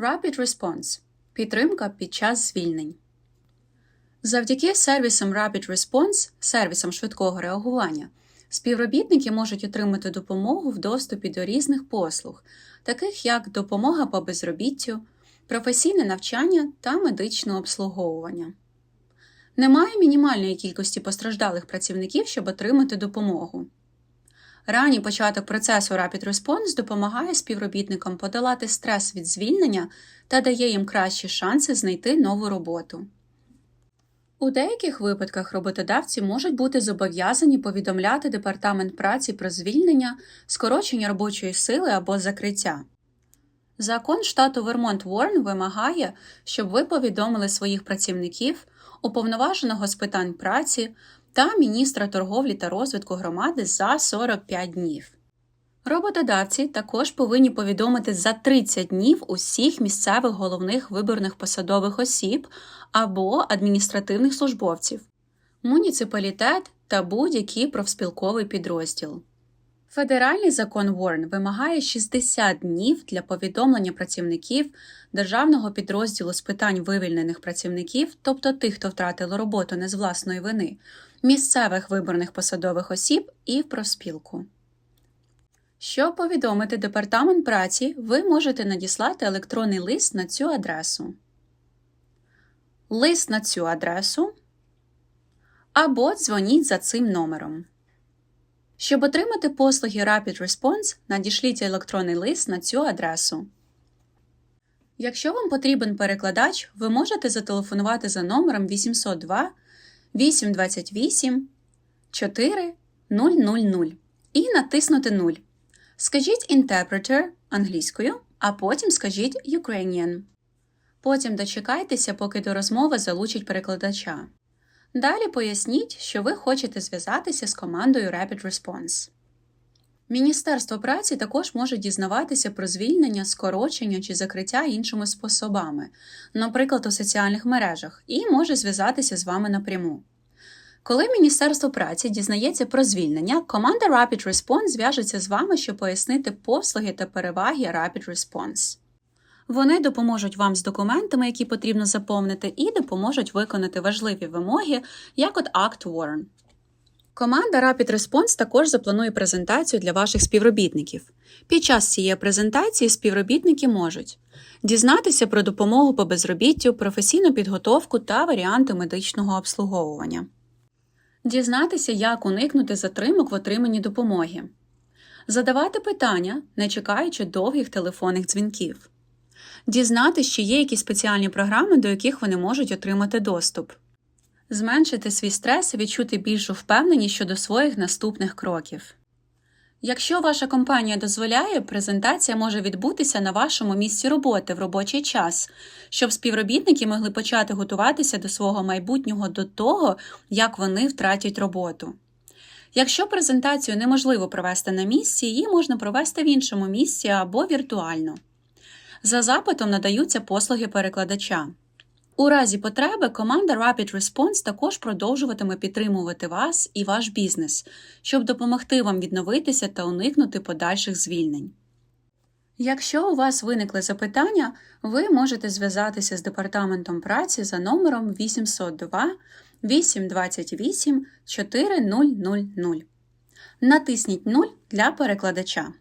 Rapid Response підтримка під час звільнень. Завдяки сервісам Rapid Response, сервісам швидкого реагування, співробітники можуть отримати допомогу в доступі до різних послуг, таких як допомога по безробіттю, професійне навчання та медичне обслуговування. Немає мінімальної кількості постраждалих працівників, щоб отримати допомогу. Ранній початок процесу Rapid Response допомагає співробітникам подолати стрес від звільнення та дає їм кращі шанси знайти нову роботу. У деяких випадках роботодавці можуть бути зобов'язані повідомляти департамент праці про звільнення, скорочення робочої сили або закриття. Закон штату Вермонт Ворн вимагає, щоб ви повідомили своїх працівників, уповноваженого з питань праці та міністра торговлі та розвитку громади за 45 днів. Роботодавці також повинні повідомити за 30 днів усіх місцевих головних виборних посадових осіб або адміністративних службовців, муніципалітет та будь-який профспілковий підрозділ. Федеральний закон Ворн вимагає 60 днів для повідомлення працівників державного підрозділу з питань вивільнених працівників, тобто тих, хто втратили роботу не з власної вини, місцевих виборних посадових осіб і в профспілку. Щоб повідомити департамент праці, ви можете надіслати електронний лист на цю адресу. Лист на цю адресу або дзвоніть за цим номером. Щоб отримати послуги Rapid Response, надішліть електронний лист на цю адресу. Якщо вам потрібен перекладач, ви можете зателефонувати за номером 802 828 4000 і натиснути 0. Скажіть Interpreter англійською, а потім скажіть Ukrainian. Потім дочекайтеся, поки до розмови залучать перекладача. Далі поясніть, що ви хочете зв'язатися з командою Rapid Response. Міністерство праці також може дізнаватися про звільнення, скорочення чи закриття іншими способами, наприклад, у соціальних мережах, і може зв'язатися з вами напряму. Коли Міністерство праці дізнається про звільнення, команда Rapid Response зв'яжеться з вами, щоб пояснити послуги та переваги Rapid Response. Вони допоможуть вам з документами, які потрібно заповнити, і допоможуть виконати важливі вимоги, як от Act Warn. Команда Rapid Response також запланує презентацію для ваших співробітників. Під час цієї презентації співробітники можуть дізнатися про допомогу по безробіттю, професійну підготовку та варіанти медичного обслуговування, дізнатися, як уникнути затримок в отриманні допомоги, задавати питання, не чекаючи довгих телефонних дзвінків дізнатися, чи є якісь спеціальні програми, до яких вони можуть отримати доступ, зменшити свій стрес і відчути більшу впевненість щодо своїх наступних кроків. Якщо ваша компанія дозволяє, презентація може відбутися на вашому місці роботи в робочий час, щоб співробітники могли почати готуватися до свого майбутнього до того, як вони втратять роботу. Якщо презентацію неможливо провести на місці, її можна провести в іншому місці або віртуально. За запитом надаються послуги перекладача. У разі потреби команда Rapid Response також продовжуватиме підтримувати вас і ваш бізнес, щоб допомогти вам відновитися та уникнути подальших звільнень. Якщо у вас виникли запитання, ви можете зв'язатися з департаментом праці за номером 802 828 4000. Натисніть 0 для перекладача.